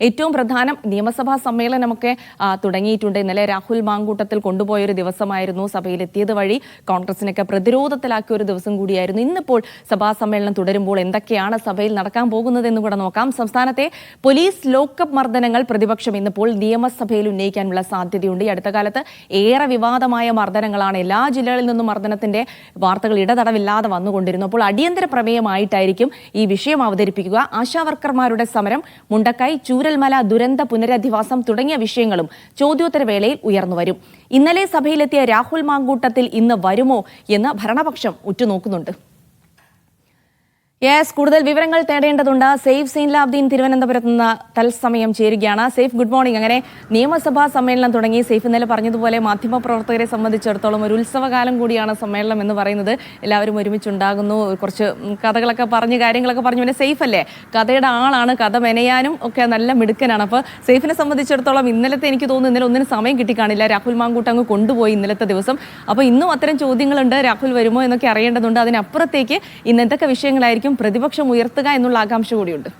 ഏറ്റവും പ്രധാനം നിയമസഭാ സമ്മേളനമൊക്കെ തുടങ്ങിയിട്ടുണ്ട്. ഇന്നലെ രാഹുൽ മാങ്കൂട്ടത്തിൽ കൊണ്ടുപോയൊരു ദിവസമായിരുന്നു സഭയിലെത്തിയത് വഴി. കോൺഗ്രസിനൊക്കെ പ്രതിരോധത്തിലാക്കിയ ഒരു ദിവസം കൂടിയായിരുന്നു. ഇന്നിപ്പോൾ സഭാ സമ്മേളനം തുടരുമ്പോൾ എന്തൊക്കെയാണ് സഭയിൽ നടക്കാൻ പോകുന്നതെന്ന് കൂടെ നോക്കാം. സംസ്ഥാനത്തെ പോലീസ് ലോക്കപ്പ് മർദ്ദനങ്ങൾ പ്രതിപക്ഷം ഇന്നിപ്പോൾ നിയമസഭയിൽ ഉന്നയിക്കാനുള്ള സാധ്യതയുണ്ട്. ഈ അടുത്ത കാലത്ത് ഏറെ വിവാദമായ മർദ്ദനങ്ങളാണ്. എല്ലാ ജില്ലകളിൽ നിന്നും മർദ്ദനത്തിന്റെ വാർത്തകൾ ഇടതടവില്ലാതെ വന്നുകൊണ്ടിരുന്നു. അപ്പോൾ അടിയന്തര പ്രമേയമായിട്ടായിരിക്കും ഈ വിഷയം അവതരിപ്പിക്കുക. ആശാവർക്കർമാരുടെ സമരം. മുണ്ടക്കായി മുണ്ടക്കൈ ചൂരൽമല ദുരന്ത പുനരധിവാസം തുടങ്ങിയ വിഷയങ്ങളും ചോദ്യോത്തരവേളയിൽ ഉയർന്നുവരും ഇന്നലെ സഭയിലെത്തിയ രാഹുൽ മാങ്കൂട്ടത്തിൽ ഇന്ന് വരുമോ എന്ന് ഭരണപക്ഷം ഉറ്റുനോക്കുന്നുണ്ട്. യെസ് കൂടുതൽ വിവരങ്ങൾ തേടേണ്ടതുണ്ട്. സേഫ് സീൻലാബ്ദീൻ തിരുവനന്തപുരത്ത് നിന്ന് തത്സമയം ചേരുകയാണ്. സേഫ് ഗുഡ് മോർണിംഗ് അങ്ങനെ നിയമസഭാ സമ്മേളനം തുടങ്ങി. സേഫ് ഇന്നലെ പറഞ്ഞതുപോലെ മാധ്യമപ്രവർത്തകരെ സംബന്ധിച്ചിടത്തോളം ഒരു ഉത്സവകാലം കൂടിയാണ് സമ്മേളനം എന്ന് പറയുന്നത്. എല്ലാവരും ഒരുമിച്ചുണ്ടാകുന്നു. കുറച്ച് കഥകളൊക്കെ പറഞ്ഞ് കാര്യങ്ങളൊക്കെ പറഞ്ഞു. പിന്നെ സേഫ് അല്ലേ? കഥയുടെ ആളാണ്. കഥ മെനയാനും ഒക്കെ നല്ല മിടുക്കനാണ്. അപ്പോൾ സേഫിനെ സംബന്ധിച്ചിടത്തോളം ഇന്നലത്തെ എനിക്ക് തോന്നുന്നു ഇന്നലെ ഒന്നിനും സമയം കിട്ടിക്കാണില്ല. രാഹുൽ മാങ്കൂട്ട് അങ്ങ് കൊണ്ടുപോയി ഇന്നലത്തെ ദിവസം. അപ്പോൾ ഇന്നും അത്തരം ചോദ്യങ്ങളുണ്ട്. രാഹുൽ വരുമോ എന്നൊക്കെ അറിയേണ്ടതുണ്ട്. അതിനപ്പുറത്തേക്ക് ഇന്ന് എന്തൊക്കെ വിഷയങ്ങളായിരിക്കും പ്രതിപക്ഷം ഉയർത്തുക എന്നുള്ള ആകാംക്ഷ കൂടിയുണ്ട്.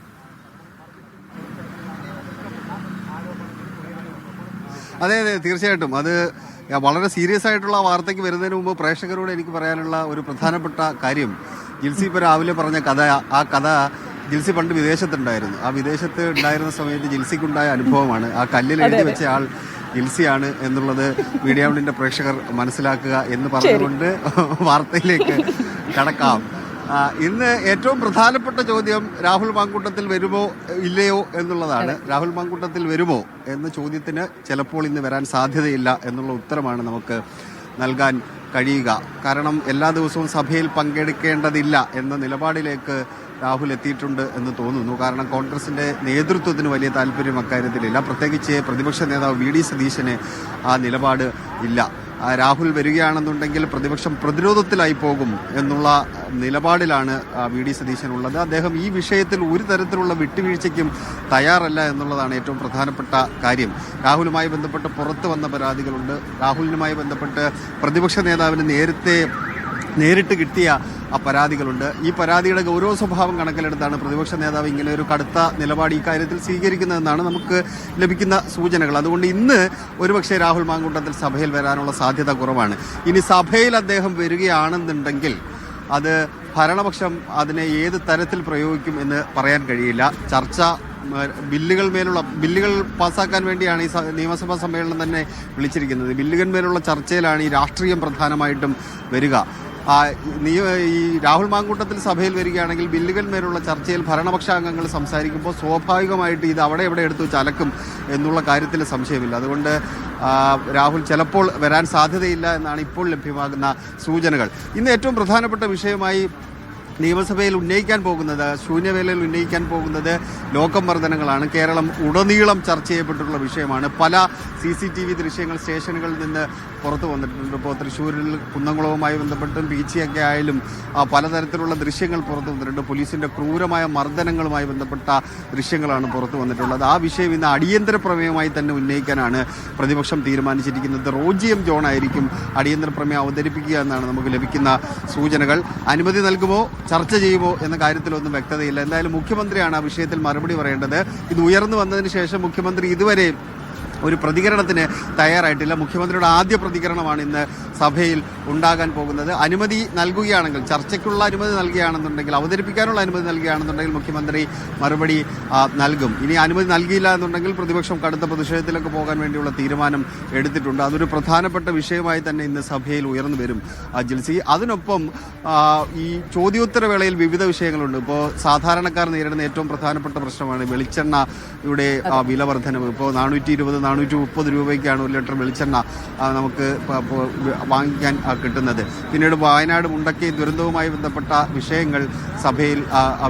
അതെ അതെ തീർച്ചയായിട്ടും. അത് വളരെ സീരിയസ് ആയിട്ടുള്ള വാർത്തയ്ക്ക് വരുന്നതിന് മുമ്പ് പ്രേക്ഷകരോട് എനിക്ക് പറയാനുള്ള ഒരു പ്രധാനപ്പെട്ട കാര്യം. ജിൽസി ഇപ്പോൾ രാവിലെ പറഞ്ഞ കഥ ആ കഥ ജിൽസി പണ്ട് വിദേശത്തുണ്ടായിരുന്നു. ആ വിദേശത്ത് ഉണ്ടായിരുന്ന സമയത്ത് ജിൽസിക്കുണ്ടായ അനുഭവമാണ്. ആ കല്ലിൽ എഴുതി വെച്ച ആൾ ജിൽസിയാണ് എന്നുള്ളത് മീഡിയ പ്രേക്ഷകർ മനസ്സിലാക്കുക എന്ന് പറഞ്ഞുകൊണ്ട് വാർത്തയിലേക്ക് കടക്കാം. ഇന്ന് ഏറ്റവും പ്രധാനപ്പെട്ട ചോദ്യം രാഹുൽ മാങ്കൂട്ടത്തിൽ വരുമോ ഇല്ലയോ എന്നുള്ളതാണ്. രാഹുൽ മാങ്കൂട്ടത്തിൽ വരുമോ എന്ന ചോദ്യത്തിന് ചിലപ്പോൾ ഇന്ന് വരാൻ സാധ്യതയില്ല എന്നുള്ള ഉത്തരമാണ് നമുക്ക് നൽകാൻ കഴിയുക. കാരണം എല്ലാ ദിവസവും സഭയിൽ പങ്കെടുക്കേണ്ടതില്ല എന്ന നിലപാടിലേക്ക് രാഹുൽ എത്തിയിട്ടുണ്ട് എന്ന് തോന്നുന്നു. കാരണം കോൺഗ്രസിന്റെ നേതൃത്വത്തിന് വലിയ താല്പര്യം അക്കാര്യത്തിലില്ല. പ്രത്യേകിച്ച് പ്രതിപക്ഷ നേതാവ് വി ഡി സതീശന് ആ നിലപാട് ഇല്ല. രാഹുൽ വരികയാണെന്നുണ്ടെങ്കിൽ പ്രതിപക്ഷം പ്രതിരോധത്തിലായി പോകും എന്നുള്ള നിലപാടിലാണ് വി ഡി സതീശൻ ഉള്ളത് അദ്ദേഹം ഈ വിഷയത്തിൽ ഒരു തരത്തിലുള്ള വിട്ടുവീഴ്ചയ്ക്കും തയ്യാറല്ല എന്നുള്ളതാണ് ഏറ്റവും പ്രധാനപ്പെട്ട കാര്യം. രാഹുലുമായി ബന്ധപ്പെട്ട് പുറത്തു വന്ന പരാതികളുണ്ട്. രാഹുലിനുമായി ബന്ധപ്പെട്ട് പ്രതിപക്ഷ നേതാവിന് നേരത്തെ നേരിട്ട് കിട്ടിയ പരാതികളുണ്ട്. ഈ പരാതിയുടെ ഗൗരവ സ്വഭാവം കണക്കിലെടുത്താണ് പ്രതിപക്ഷ നേതാവ് ഇങ്ങനെ ഒരു കടുത്ത നിലപാട് ഈ കാര്യത്തിൽ സ്വീകരിക്കുന്നതെന്നാണ് നമുക്ക് ലഭിക്കുന്ന സൂചനകൾ. അതുകൊണ്ട് ഇന്ന് ഒരുപക്ഷെ രാഹുൽ മാങ്കൂട്ടത്തിൽ സഭയിൽ വരാനുള്ള സാധ്യത കുറവാണ്. ഇനി സഭയിൽ അദ്ദേഹം വരികയാണെന്നുണ്ടെങ്കിൽ അത് ഭരണപക്ഷം അതിനെ ഏത് തരത്തിൽ പ്രയോഗിക്കും എന്ന് പറയാൻ കഴിയില്ല. ചർച്ച ബില്ലുകൾ മേലുള്ള ബില്ലുകൾ പാസ്സാക്കാൻ വേണ്ടിയാണ് ഈ നിയമസഭാ സമ്മേളനം തന്നെ വിളിച്ചിരിക്കുന്നത്. ബില്ലുകൾ മേലുള്ള ചർച്ചയിലാണ് ഈ രാഷ്ട്രീയം പ്രധാനമായിട്ടും വരിക. നിയ- ഈ രാഹുൽ മാങ്കൂട്ടത്തിൽ സഭയിൽ വരികയാണെങ്കിൽ ബില്ലുകൾ മേലുള്ള ചർച്ചയിൽ ഭരണപക്ഷാംഗങ്ങൾ സംസാരിക്കുമ്പോൾ സ്വാഭാവികമായിട്ട് ഇത് അവിടെ എവിടെ എടുത്തു ചലക്കും എന്നുള്ള കാര്യത്തിൽ സംശയമില്ല. അതുകൊണ്ട് രാഹുൽ ചിലപ്പോൾ വരാൻ സാധ്യതയില്ല എന്നാണ് ഇപ്പോൾ ലഭ്യമാകുന്ന സൂചനകൾ. ഇന്ന് ഏറ്റവും പ്രധാനപ്പെട്ട വിഷയമായി നിയമസഭയിൽ ഉന്നയിക്കാൻ പോകുന്നത് ശൂന്യവേലയിൽ ഉന്നയിക്കാൻ പോകുന്നത് ലോകം വർധനങ്ങളാണ്. കേരളം ഉടനീളം ചർച്ച ചെയ്യപ്പെട്ടിട്ടുള്ള വിഷയമാണ്. പല സി സി ടി വി ദൃശ്യങ്ങൾ സ്റ്റേഷനുകളിൽ നിന്ന് പുറത്തു വന്നിട്ടുണ്ട്. ഇപ്പോൾ തൃശ്ശൂരിൽ കുന്നംകുളവുമായി ബന്ധപ്പെട്ടും ബീച്ചിയൊക്കെ ആയാലും പലതരത്തിലുള്ള ദൃശ്യങ്ങൾ പുറത്തു വന്നിട്ടുണ്ട്. പോലീസിന്റെ ക്രൂരമായ മർദ്ദനങ്ങളുമായി ബന്ധപ്പെട്ട ദൃശ്യങ്ങളാണ് പുറത്തു വന്നിട്ടുള്ളത്. ആ വിഷയം ഇന്ന് അടിയന്തര പ്രമേയമായി തന്നെ ഉന്നയിക്കാനാണ് പ്രതിപക്ഷം തീരുമാനിച്ചിരിക്കുന്നത്. റോജി എം ജോൺ ആയിരിക്കും അടിയന്തര പ്രമേയം അവതരിപ്പിക്കുക എന്നാണ് നമുക്ക് ലഭിക്കുന്ന സൂചനകൾ. അനുമതി നൽകുമോ? ചർച്ച ചെയ്യുമോ എന്ന കാര്യത്തിലൊന്നും വ്യക്തതയില്ല. എന്തായാലും മുഖ്യമന്ത്രിയാണ് ആ വിഷയത്തിൽ മറുപടി പറയേണ്ടത്. ഇത് ഉയർന്നു വന്നതിന് ശേഷം മുഖ്യമന്ത്രി ഇതുവരെ ഒരു പ്രതികരണത്തിന് തയ്യാറായിട്ടില്ല. മുഖ്യമന്ത്രിയുടെ ആദ്യ പ്രതികരണമാണ് ഇന്ന് സഭയിൽ ഉണ്ടാകാൻ പോകുന്നത്. അനുമതി നൽകുകയാണെങ്കിൽ ചർച്ചയ്ക്കുള്ള അനുമതി നൽകുകയാണെന്നുണ്ടെങ്കിൽ അവതരിപ്പിക്കാനുള്ള അനുമതി നൽകുകയാണെന്നുണ്ടെങ്കിൽ മുഖ്യമന്ത്രി മറുപടി നൽകും. ഇനി അനുമതി നൽകിയില്ല എന്നുണ്ടെങ്കിൽ പ്രതിപക്ഷം കടുത്ത പ്രതിഷേധത്തിലേക്ക് പോകാൻ വേണ്ടിയുള്ള തീരുമാനം എടുത്തിട്ടുണ്ട്. അതൊരു പ്രധാനപ്പെട്ട വിഷയമായി തന്നെ ഇന്ന് സഭയിൽ ഉയർന്നു വരും ജിൽസി. അതിനൊപ്പം ഈ ചോദ്യോത്തരവേളയിൽ വിവിധ വിഷയങ്ങളുണ്ട്. ഇപ്പോൾ സാധാരണക്കാർ നേരിടുന്ന ഏറ്റവും പ്രധാനപ്പെട്ട പ്രശ്നമാണ് വെളിച്ചെണ്ണയുടെ വില വർധനവ് ഇപ്പോൾ നാനൂറ്റി ഇരുപത് നാനൂറ്റി മുപ്പത് രൂപയ്ക്കാണ് ഒരു ലിറ്റർ വെളിച്ചെണ്ണ നമുക്ക് വാങ്ങിക്കാൻ കിട്ടുന്നത്. പിന്നീട് വയനാട് മുണ്ടക്കി ദുരന്തവുമായി ബന്ധപ്പെട്ട വിഷയങ്ങൾ സഭയിൽ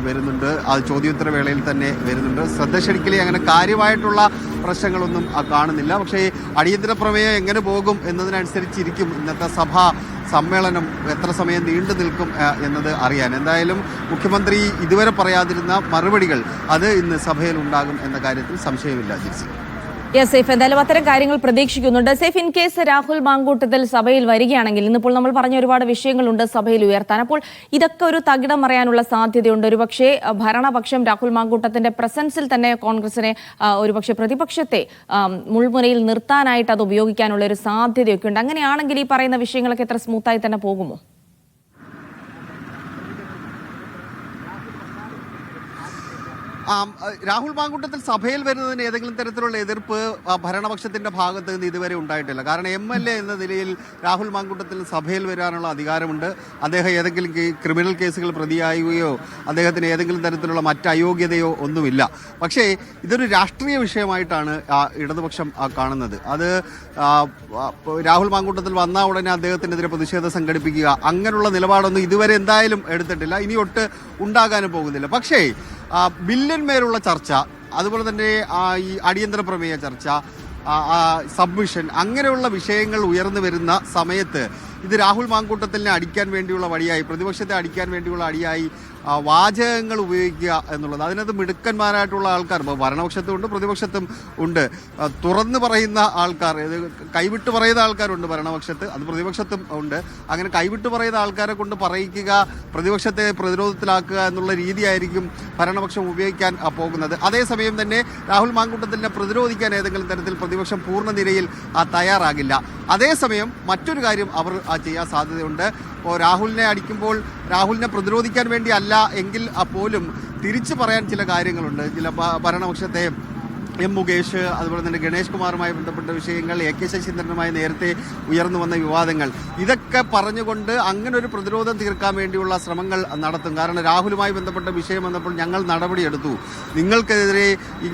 വരുന്നുണ്ട്. അത് ചോദ്യോത്തര വേളയിൽ തന്നെ വരുന്നുണ്ട്. ശ്രദ്ധ ക്ഷണിക്കലി അങ്ങനെ കാര്യമായിട്ടുള്ള പ്രശ്നങ്ങളൊന്നും കാണുന്നില്ല. പക്ഷേ അടിയന്തര പ്രമേയം എങ്ങനെ പോകും എന്നതിനനുസരിച്ചിരിക്കും ഇന്നത്തെ സഭ സമ്മേളനം എത്ര സമയം നീണ്ടു നിൽക്കും എന്നത് അറിയാൻ. എന്തായാലും മുഖ്യമന്ത്രി ഇതുവരെ പറയാതിരുന്ന മറുപടികൾ അത് ഇന്ന് സഭയിൽ ഉണ്ടാകും എന്ന കാര്യത്തിൽ സംശയമില്ല ജിൽസി യെസ് സേഫ് എന്തായാലും അത്തരം കാര്യങ്ങൾ പ്രതീക്ഷിക്കുന്നുണ്ട്. Safe in case Rahul Mankoottathil സഭയിൽ വരികയാണെങ്കിൽ ഇന്നിപ്പോൾ നമ്മൾ പറഞ്ഞ ഒരുപാട് വിഷയങ്ങളുണ്ട് സഭയിൽ ഉയർത്താൻ. അപ്പോൾ ഇതൊക്കെ ഒരു തകിടം മറയാനുള്ള സാധ്യതയുണ്ട്. ഒരുപക്ഷെ ഭരണപക്ഷം രാഹുൽ മാങ്കൂട്ടത്തിന്റെ പ്രസൻസിൽ തന്നെ കോൺഗ്രസിനെ ഒരുപക്ഷെ പ്രതിപക്ഷത്തെ മുൾമുനയിൽ നിർത്താനായിട്ട് അത് ഉപയോഗിക്കാനുള്ള ഒരു സാധ്യതയൊക്കെ ഉണ്ട്. അങ്ങനെയാണെങ്കിൽ ഈ പറയുന്ന വിഷയങ്ങളൊക്കെ എത്ര സ്മൂത്തായി തന്നെ പോകുമോ ആം, അഹ് രാഹുൽ മാങ്കൂട്ടത്തിൽ സഭയിൽ വരുന്നതിന് ഏതെങ്കിലും തരത്തിലുള്ള എതിർപ്പ് ഭരണപക്ഷത്തിന്റെ ഭാഗത്ത് നിന്ന് ഇതുവരെ ഉണ്ടായിട്ടില്ല. കാരണം എം എൽ എ എന്ന നിലയിൽ രാഹുൽ മാങ്കൂട്ടത്തിൽ സഭയിൽ വരാനുള്ള അധികാരമുണ്ട്. അദ്ദേഹം ഏതെങ്കിലും ക്രിമിനൽ കേസുകൾ പ്രതിയാകുകയോ അദ്ദേഹത്തിന് ഏതെങ്കിലും തരത്തിലുള്ള മറ്റ് അയോഗ്യതയോ ഒന്നുമില്ല. പക്ഷേ ഇതൊരു രാഷ്ട്രീയ വിഷയമായിട്ടാണ് ഇടതുപക്ഷം കാണുന്നത്. അത് രാഹുൽ മാങ്കൂട്ടത്തിൽ വന്ന ഉടനെ അദ്ദേഹത്തിനെതിരെ പ്രതിഷേധം സംഘടിപ്പിക്കുക അങ്ങനെയുള്ള നിലപാടൊന്നും ഇതുവരെ എന്തായാലും എടുത്തിട്ടില്ല. ഇനി ഒട്ട് ഉണ്ടാകാനും പോകുന്നില്ല. പക്ഷേ ബില്ലിന്മേലുള്ള ചർച്ച അതുപോലെ തന്നെ ഈ അടിയന്തര പ്രമേയ ചർച്ച സബ്മിഷൻ അങ്ങനെയുള്ള വിഷയങ്ങൾ ഉയർന്നു വരുന്ന സമയത്ത് ഇത് രാഹുൽ മാങ്കൂട്ടത്തിനെ അടിക്കാൻ വേണ്ടിയുള്ള വഴിയായി പ്രതിപക്ഷത്തെ അടിക്കാൻ വേണ്ടിയുള്ള അടിയായി വാചകങ്ങൾ ഉപയോഗിക്കുക എന്നുള്ളത്. അതിനകത്ത് മിടുക്കന്മാരായിട്ടുള്ള ആൾക്കാർ ഇപ്പോൾ ഭരണപക്ഷത്തും ഉണ്ട് പ്രതിപക്ഷത്തും ഉണ്ട്. തുറന്നു പറയുന്ന ആൾക്കാർ ഇത് കൈവിട്ട് പറയുന്ന ആൾക്കാരുണ്ട് ഭരണപക്ഷത്ത് അത് പ്രതിപക്ഷത്തും ഉണ്ട്. അങ്ങനെ കൈവിട്ട് പറയുന്ന ആൾക്കാരെ കൊണ്ട് പറയിക്കുക പ്രതിപക്ഷത്തെ പ്രതിരോധത്തിലാക്കുക എന്നുള്ള രീതിയായിരിക്കും ഭരണപക്ഷം ഉപയോഗിക്കാൻ പോകുന്നത്. അതേസമയം തന്നെ രാഹുൽ മാങ്കൂട്ടത്തിനെ പ്രതിരോധിക്കാൻ ഏതെങ്കിലും തരത്തിൽ പ്രതിപക്ഷം പൂർണ നിരയിൽ തയ്യാറാകില്ല. അതേസമയം മറ്റൊരു കാര്യം അവർ ചെയ്യാൻ സാധ്യതയുണ്ട്. ഇപ്പോൾ രാഹുലിനെ അടിക്കുമ്പോൾ രാഹുലിനെ പ്രതിരോധിക്കാൻ വേണ്ടി അല്ല എങ്കിൽ പോലും തിരിച്ചു പറയാൻ ചില കാര്യങ്ങളുണ്ട്. ചില ഭരണപക്ഷത്തെ എം മുകേഷ് അതുപോലെ തന്നെ ഗണേഷ് കുമാറുമായി ബന്ധപ്പെട്ട വിഷയങ്ങൾ എ കെ ശശീന്ദ്രനുമായി നേരത്തെ ഉയർന്നു വന്ന വിവാദങ്ങൾ. ഇതൊക്കെ പറഞ്ഞുകൊണ്ട് അങ്ങനെ ഒരു പ്രതിരോധം തീർക്കാൻ വേണ്ടിയുള്ള ശ്രമങ്ങൾ നടത്തും. കാരണം രാഹുലുമായി ബന്ധപ്പെട്ട വിഷയം വന്നപ്പോൾ ഞങ്ങൾ നടപടിയെടുത്തു. നിങ്ങൾക്കെതിരെ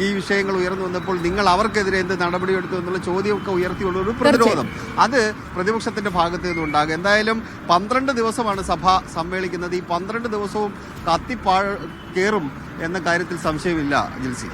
ഈ വിഷയങ്ങൾ ഉയർന്നു വന്നപ്പോൾ നിങ്ങൾ അവർക്കെതിരെ എന്ത് നടപടിയെടുത്തു എന്നുള്ള ചോദ്യമൊക്കെ ഉയർത്തിയുള്ള ഒരു പ്രതിരോധം. അത് പ്രതിപക്ഷത്തിന്റെ ഭാഗത്ത് നിന്നും ഉണ്ടാകും. എന്തായാലും പന്ത്രണ്ട് ദിവസമാണ് സഭ സമ്മേളിക്കുന്നത്. ഈ പന്ത്രണ്ട് ദിവസവും കത്തിപ്പാ കയറും എന്ന കാര്യത്തിൽ സംശയമില്ല ജിൽസി.